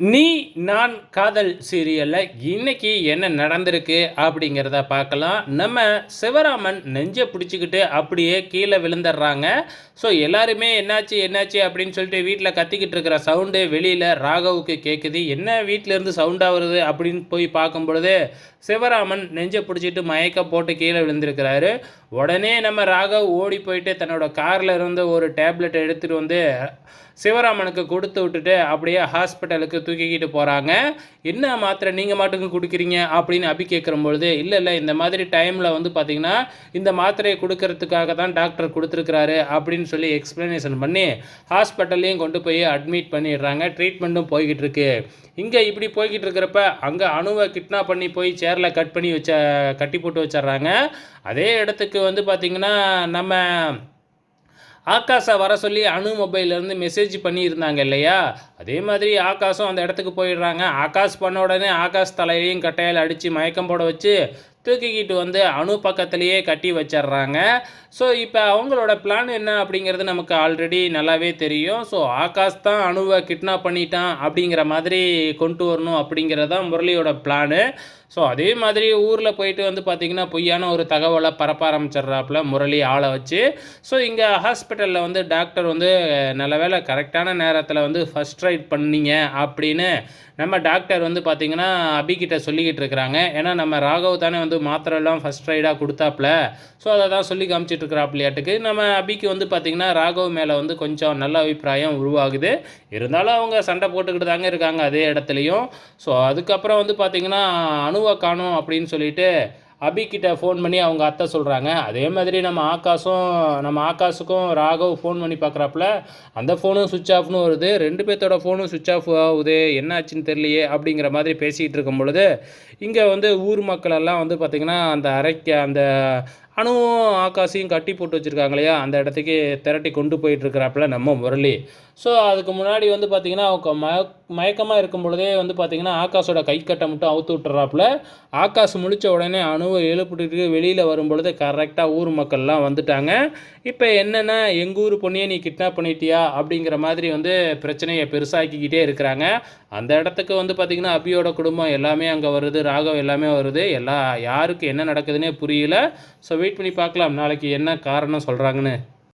நீ நான் காதல் சீரியலில் இன்னைக்கு என்ன நடந்திருக்கு அப்படிங்கிறத பார்க்கலாம். நம்ம சிவராமன் நெஞ்சை பிடிச்சிக்கிட்டு அப்படியே கீழே விழுந்துடுறாங்க. ஸோ எல்லாருமே என்னாச்சு என்னாச்சு அப்படின்னு சொல்லிட்டு வீட்டில் கத்திக்கிட்டு இருக்கிற சவுண்டு வெளியில் ராகவுக்கு கேட்குது என்ன வீட்டிலேருந்து சவுண்டாக வருது அப்படின்னு போய் பார்க்கும் பொழுது சிவராமன் நெஞ்சை பிடிச்சிட்டு மயக்க போட்டு கீழே விழுந்திருக்கிறாரு. உடனே நம்ம ராகவ் ஓடி போயிட்டு தன்னோட காரில் இருந்து ஒரு டேப்லெட் எடுத்துகிட்டு வந்து சிவராமனுக்கு கொடுத்து விட்டுட்டு அப்படியே ஹாஸ்பிட்டலுக்கு தூக்கிக்கிட்டு போகிறாங்க என்ன மாத்திரை நீங்கள் மாட்டுக்கு கொடுக்குறீங்க அப்படின்னு அபி கேட்குறம்பொழுது இல்லை இல்லை இந்த மாதிரி டைமில் வந்து பார்த்திங்கன்னா இந்த மாத்திரையை கொடுக்கறதுக்காக தான் டாக்டர் கொடுத்துருக்குறாரு அப்படின்னு சொல்லி எக்ஸ்ப்ளனேஷன் பண்ணி ஹாஸ்பிட்டல்லையும் கொண்டு போய் அட்மிட் பண்ணிடுறாங்க. ட்ரீட்மெண்ட்டும் போய்கிட்டு இருக்கு. இங்கே இப்படி போய்கிட்டு இருக்கிறப்ப அங்கே அணுவை கிட்னாப் பண்ணி போய் சேரில் கட் பண்ணி வச்ச கட்டி போட்டு வச்சிடுறாங்க. அதே இடத்துக்கு வந்து பார்த்திங்கன்னா நம்ம ஆகாஷை வர சொல்லி அணு மொபைல்லேருந்து மெசேஜ் பண்ணியிருந்தாங்க இல்லையா? அதே மாதிரி ஆகாஷும் அந்த இடத்துக்கு போயிடுறாங்க. ஆகாஷ் பண்ண உடனே ஆகாஷ் தலையிலையும் கட்டையால் அடித்து மயக்கம் போட வச்சு தூக்கிக்கிட்டு வந்து அணு பக்கத்துலேயே கட்டி வச்சிட்றாங்க. ஸோ இப்போ அவங்களோட பிளான் என்ன அப்படிங்கிறது நமக்கு ஆல்ரெடி நல்லாவே தெரியும். ஸோ ஆகாஷ் தான் அணுவை கிட்னாப் பண்ணிட்டான் அப்படிங்கிற மாதிரி கொண்டு வரணும் அப்படிங்கிறது தான் முரளியோட பிளானு ஸோ அதே மாதிரி ஊரில் போயிட்டு வந்து பார்த்திங்கன்னா பொய்யான ஒரு தகவலை பரப்ப ஆரம்பிச்சிட்றாப்புல முரளி ஆளை வச்சு. ஸோ இங்கே ஹாஸ்பிட்டலில் வந்து டாக்டர் வந்து நல்ல வேலை கரெக்டான நேரத்தில் வந்து ஃபஸ்ட் ரைட் பண்ணீங்க அப்படின்னு நம்ம டாக்டர் வந்து பார்த்திங்கன்னா அபிகிட்ட சொல்லிக்கிட்டு இருக்கிறாங்க. ஏன்னா நம்ம ராகவ் தானே வந்து மாத்திரைலாம் ஃபஸ்ட் ரைடாக கொடுத்தாப்புல. ஸோ அதை தான் சொல்லி காமிச்சிட்டு நம்ம அபிக்கு வந்து பார்த்திங்கன்னா ராகவ் மேலே வந்து கொஞ்சம் நல்ல அபிப்பிராயம் உருவாகுது. இருந்தாலும் அவங்க சண்டை போட்டுக்கிட்டு தாங்க இருக்காங்க அதே இடத்துலையும். ஸோ அதுக்கப்புறம் வந்து பார்த்திங்கன்னா அணுவை காணும் அப்படின்னு சொல்லிட்டு அபிக்கிட்ட ஃபோன் பண்ணி அவங்க அத்தை சொல்கிறாங்க அதே மாதிரி நம்ம ஆகாஷும் நம்ம ஆகாஷுக்கும் ராகவ் ஃபோன் பண்ணி பார்க்குறாப்புல அந்த ஃபோனும் சுவிட்ச் ஆஃப்னு வருது. ரெண்டு பேர்த்தோட ஃபோனும் சுவிட்ச் ஆஃப் ஆகுது என்ன ஆச்சுன்னு தெரியலையே அப்படிங்கிற மாதிரி பேசிகிட்டு இருக்கும் பொழுது இங்கே வந்து ஊர் மக்கள் எல்லாம் வந்து பார்த்திங்கன்னா அந்த அரைக்க அந்த அணுவும் ஆகாசையும் கட்டி போட்டு வச்சுருக்காங்க இல்லையா? அந்த இடத்துக்கு திரட்டி கொண்டு போயிட்டுருக்கிறாப்புல நம்ம முரளி. ஸோ அதுக்கு முன்னாடி வந்து பார்த்திங்கன்னா அவங்க மய மயக்கமாக இருக்கும் பொழுதே வந்து பார்த்திங்கன்னா ஆகாஷோட கை கட்டை மட்டும் அவுத்து விட்டுறாப்புல. ஆகாஷ் முழித்த உடனே அணுவை எழுப்பிட்டு வெளியில் வரும் பொழுது கரெக்டாக ஊர் மக்கள்லாம் வந்துட்டாங்க. இப்போ என்னென்னா எங்கள் ஊர் பொண்ணியை நீ கிட்னாப் பண்ணிட்டியா? அப்படிங்கிற மாதிரி வந்து பிரச்சனையை பெருசாக்கிக்கிட்டே இருக்கிறாங்க. அந்த இடத்துக்கு வந்து பார்த்திங்கன்னா அபியோட குடும்பம் எல்லாமே அங்கே வருது ராகவ் எல்லாமே வருது. எல்லா யாருக்கு என்ன நடக்குதுன்னே புரியல. ஸோ வெயிட் பண்ணி பார்க்கலாம். நாளைக்கு என்ன காரணம் சொல்கிறாங்கன்னு